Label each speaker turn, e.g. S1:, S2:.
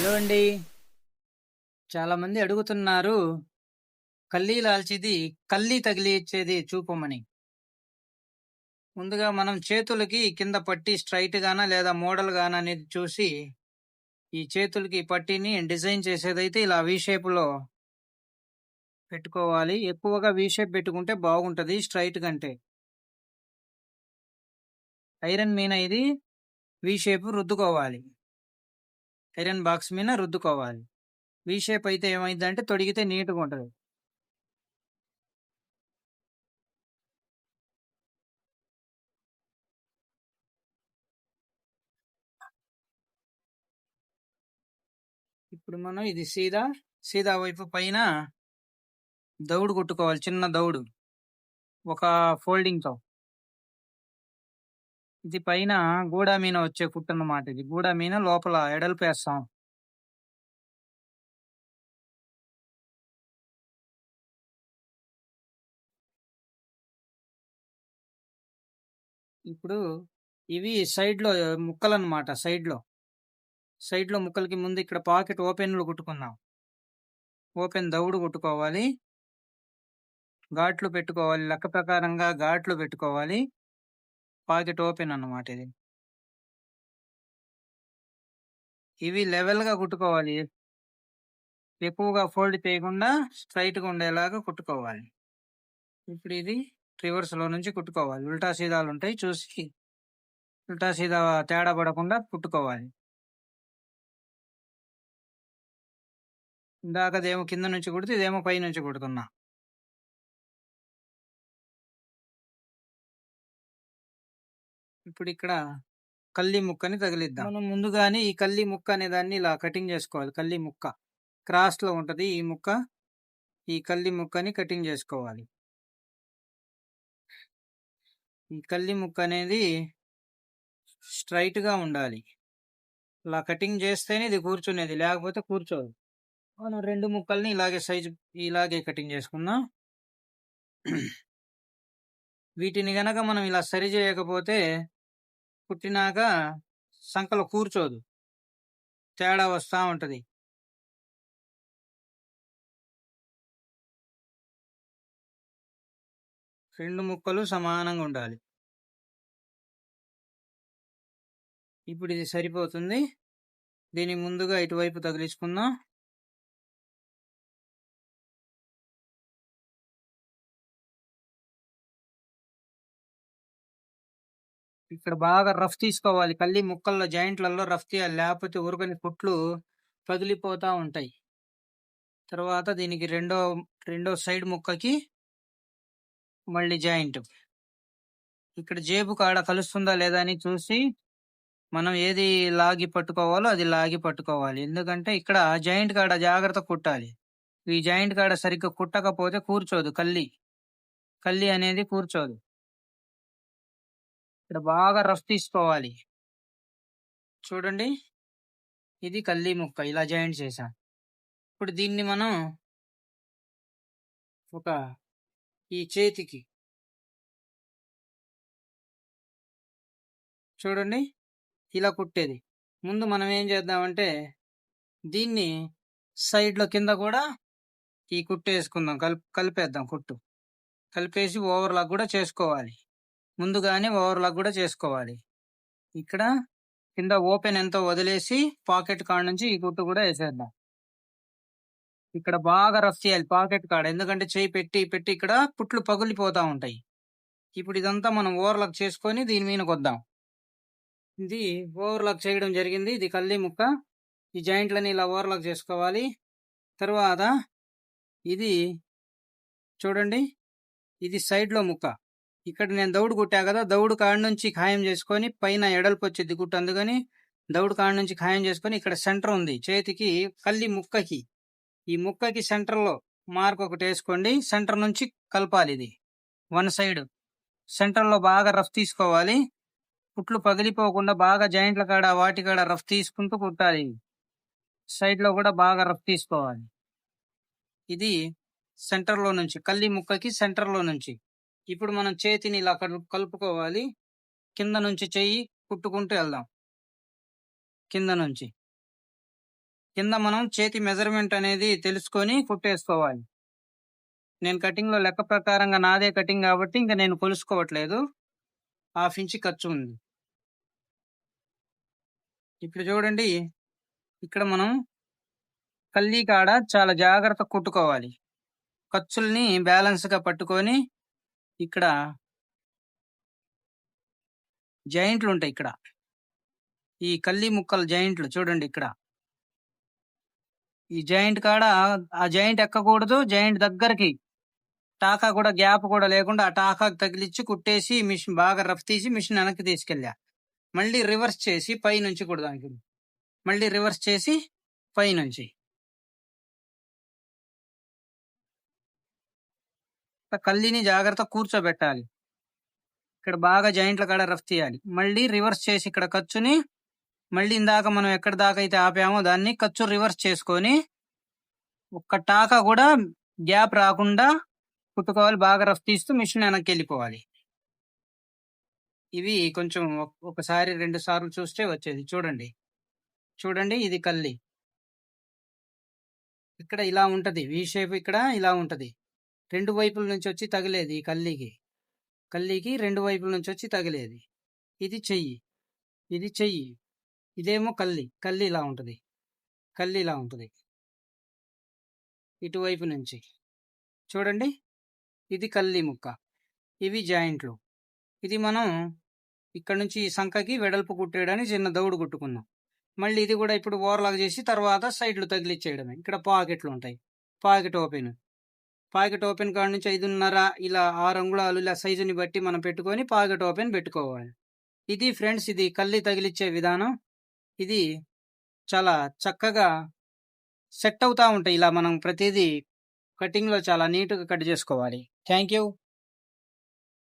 S1: Hello అండి. చాలామంది అడుగుతున్నారు. కల్లీ లాల్చిది కల్లీ తగిలిచ్చేది చూపమని. ముందుగా మనం చేతులకి కింద పట్టి స్ట్రైట్ గానా లేదా మోడల్ గానా అనేది చూసి ఈ చేతులకి పట్టీని డిజైన్ చేసేదైతే ఇలా వి షేప్‌లో పెట్టుకోవాలి. ఎక్కువగా వి షేప్ పెట్టుకుంటే బాగుంటుంది స్ట్రైట్ కంటే. ఐరన్ మీన ఇది వి షేప్ రుద్దుకోవాలి. ఐరన్ బాక్స్ మీద రుద్దుకోవాలి. వి షేప్ అయితే ఏమైందంటే తొడిగితే నీట్‌గా ఉంటుంది ఇప్పుడు మనం ఇది సీదా, సీదా వైపు పైన దౌడు కుట్టుకోవాలి. చిన్న దౌడు. ఒక ఫోల్డింగ్‌తో. ఇది పైన గూడా మీన వచ్చే కుట్టన్నమాట ఇది. గూడా మీన లోపల ఎడల్పేస్తాం. ఇప్పుడు ఇవి సైడ్‌లో ముక్కలు అనమాట సైడ్‌లో. సైడ్‌లో ముక్కలకి ముందు ఇక్కడ పాకెట్ ఓపెన్‌లో కుట్టుకుందాం. ఓపెన్ దౌడు కుట్టుకోవాలి. ఘాట్లు పెట్టుకోవాలి. లెక్క ప్రకారంగా ఘాట్లు పెట్టుకోవాలి. పాకెట్ ఓపెన్ అన్నమాట ఇది. ఇవి లెవెల్‌గా కుట్టుకోవాలి. ఎక్కువగా ఫోల్డ్ చేయకుండా స్ట్రైట్గా ఉండేలాగా కుట్టుకోవాలి. ఇప్పుడు ఇది రివర్స్‌లో నుంచి కుట్టుకోవాలి. ఉల్టా సీదాలు ఉంటాయి చూసి ఉల్టా సీదా తేడా పడకుండా కుట్టుకోవాలి. ఇందాకదేమో కింద నుంచి కుడితే ఇదేమో పై నుంచి కుడుతున్నా. ఇప్పుడు ఇక్కడ కల్లీ ముక్కని తగిలిద్దాం. మనం ముందుగానే ఈ కల్లీ ముక్క అనే దాన్ని ఇలా కటింగ్ చేసుకోవాలి. కల్లీ ముక్క. క్రాస్‌లో ఉంటుంది ఈ ముక్క. ఈ కల్లీ ముక్కని కటింగ్ చేసుకోవాలి. ఈ కల్లీ ముక్క అనేది స్ట్రైట్గా ఉండాలి. ఇలా కటింగ్ చేస్తేనే ఇది కూర్చునేది. లేకపోతే కూర్చోదు. మనం రెండు ముక్కల్ని ఇలాగే సైజు ఇలాగే కటింగ్ చేసుకుందాం. వీటిని గనక మనం ఇలా సరి చేయకపోతే పుట్టినాక సంకలో కూర్చోదు. తేడా వస్తా ఉంటుంది రెండు ముక్కలు సమానంగా ఉండాలి. ఇప్పుడు ఇది సరిపోతుంది. దీన్ని ముందుగా ఇటువైపు తగిలించుకుందాం. ఇక్కడ బాగా రఫ్ తీసుకోవాలి. కళ్ళీ ముక్కల్లో జాయింట్‌లలో రఫ్ తీయాలి. లేకపోతే ఊరకనే కుట్లు పగిలిపోతా ఉంటాయి. తర్వాత దీనికి రెండో రెండో సైడ్ ముక్కకి మళ్ళీ జాయింట్. ఇక్కడ జేబు కాడ కలుస్తుందా లేదా అని చూసి మనం ఏది లాగి పట్టుకోవాలో అది లాగి పట్టుకోవాలి. ఎందుకంటే ఇక్కడ జాయింట్ కాడ జాగ్రత్త కుట్టాలి. ఈ జాయింట్ కాడ సరిగ్గా కుట్టకపోతే కూర్చోదు కల్లీ. కల్లీ అనేది కూర్చోదు. ఇక్కడ బాగా రఫ్ తీసుకోవాలి. చూడండి. ఇది కల్లీ ముక్క. ఇలా జాయింట్ చేశాం. ఇప్పుడు దీన్ని మనం ఒక ఈ చేతికి చూడండి. ఇలా కుట్టేది. ముందు మనం ఏం చేద్దామంటే దీన్ని సైడ్‌లో కింద కూడా ఈ కుట్టేసుకుందాం. కలిపి కలిపేద్దాం కుట్టు. కలిపేసి ఓవర్‌లాక్ కూడా చేసుకోవాలి. ముందుగానే ఓవర్‌లాక్ కూడా చేసుకోవాలి. ఇక్కడ కింద ఓపెన్ ఎంతో వదిలేసి పాకెట్ కాడ నుంచి ఈ కుట్టు కూడా వేసేద్దాం ఇక్కడ బాగా రఫ్ చేయాలి పాకెట్ కాడ. ఎందుకంటే చేయి పెట్టి పెట్టి ఇక్కడ పుట్లు పగిలిపోతూ ఉంటాయి. ఇప్పుడు ఇదంతా మనం ఓవర్‌లాక్ చేసుకొని దీని మీదకొద్దాం. ఇది ఓవర్‌లాక్ చేయడం జరిగింది. ఇది కల్లి ముక్క. ఈ జాయింట్‌లని ఇలా ఓవర్‌లాక్ చేసుకోవాలి. తరువాత ఇది చూడండి. ఇది సైడ్‌లో ముక్క. ఇక్కడ నేను దౌడు కుట్టా కదా! దౌడు కాడ నుంచి ఖాయం చేసుకొని పైన ఎడల్పు వచ్చిద్ది కుట్టు. అందుకని దౌడు కాడ నుంచి ఖాయం చేసుకొని ఇక్కడ సెంటర్ ఉంది. చేతికి కల్లి ముక్కకి. ఈ ముక్కకి సెంటర్‌లో మార్క్ ఒకటి వేసుకోండి సెంటర్ నుంచి కలపాలి ఇది. One side. సెంటర్‌లో బాగా రఫ్ తీసుకోవాలి. కుట్లు పగిలిపోకుండా బాగా జాయింట్‌ల కాడ వాటి కాడ రఫ్ తీసుకుంటూ కుట్టాలి. సైడ్‌లో కూడా బాగా రఫ్ తీసుకోవాలి. ఇది సెంటర్‌లో నుంచి కల్లి ముక్కకి సెంటర్‌లో నుంచి. ఇప్పుడు మనం చేతిని ఇలా కలుపుకోవాలి. కింద నుంచి చెయ్యి కుట్టుకుంటూ వెళ్దాం. కింద నుంచి. కింద మనం చేతి మెజర్మెంట్ అనేది తెలుసుకొని కుట్టేసుకోవాలి. నేను కటింగ్లో లెక్క ప్రకారంగా నాదే కటింగ్ కాబట్టి ఇంకా నేను కొలుసుకోవట్లేదు. హాఫ్ ఇంచ్ ఖర్చు ఉంది. ఇప్పుడు చూడండి. ఇక్కడ మనం కల్లీ కాడ చాలా జాగ్రత్త కుట్టుకోవాలి. ఖర్చుల్ని బ్యాలెన్స్గా పట్టుకొని ఇక్కడ జాయింట్లు ఉంటాయి ఇక్కడ. ఈ కల్లి ముక్కల జాయింట్లు చూడండి ఇక్కడ. ఈ జాయింట్ కాడ ఆ జాయింట్ ఎక్కకూడదు జాయింట్ దగ్గరికి టాకా కూడా గ్యాప్ కూడా లేకుండా ఆ టాకాకు తగిలిచ్చి కుట్టేసి మిషన్ బాగా రఫ్ తీసి మిషన్ వెనక్కి తీసుకెళ్ళా. మళ్ళీ రివర్స్ చేసి పై నుంచి కుడదానికి మళ్ళీ రివర్స్ చేసి పై నుంచి కల్లిని జాగ్రత్త కూర్చోబెట్టాలి. ఇక్కడ బాగా జాయింట్ల కాడ రఫ్ తీయాలి మళ్ళీ రివర్స్ చేసి ఇక్కడ ఖర్చుని మళ్ళీ ఇందాక మనం ఎక్కడి దాకా అయితే ఆపామో దాన్ని ఖర్చు రివర్స్ చేసుకొని ఒక్క టాకా కూడా గ్యాప్ రాకుండా కుట్టుకోవాలి బాగా రఫ్ తీస్తూ మిషన్ వెనక్కి వెళ్ళిపోవాలి. ఇవి కొంచెం ఒకసారి రెండు సార్లు చూస్తే వచ్చేది. చూడండి. చూడండి ఇది కల్లి. ఇక్కడ ఇలా ఉంటది. వి షేప్ ఇక్కడ ఇలా ఉంటది. రెండు వైపుల నుంచి వచ్చి తగిలేది ఈ కల్లీకి కల్లీకి రెండు వైపుల నుంచి వచ్చి తగిలేది. ఇది చెయ్యి. ఇది చెయ్యి. ఇదేమో కల్లి కల్లి ఇలా ఉంటుంది. కల్లి ఇలా ఉంటుంది. ఇటువైపు నుంచి. చూడండి. ఇది కల్లి ముక్క. ఇవి జాయింట్లు. ఇది మనం ఇక్కడ నుంచి ఈ సంఖకి వెడల్పు కుట్టేయడానికి చిన్న దౌడు కుట్టుకున్నాం. మళ్ళీ ఇది కూడా ఇప్పుడు ఓవర్లాగ్ చేసి తర్వాత సైడ్లు తగిలిచ్చేయడమే. ఇక్కడ పాకెట్లు ఉంటాయి. Pocket open. పాకెట్ ఓపెన్ కాడ నుంచి ఐదున్నర ఇలా ఆరు అంగుళాలు ఇలా సైజుని బట్టి మనం పెట్టుకొని పాకెట్ ఓపెన్ పెట్టుకోవాలి. ఇది ఫ్రెండ్స్ ఇది కల్లి తగిలిచ్చే విధానం. ఇది చాలా చక్కగా సెట్ అవుతూ ఉంటాయి. ఇలా మనం ప్రతిదీ కటింగ్లో చాలా నీట్గా కట్ చేసుకోవాలి. Thank you.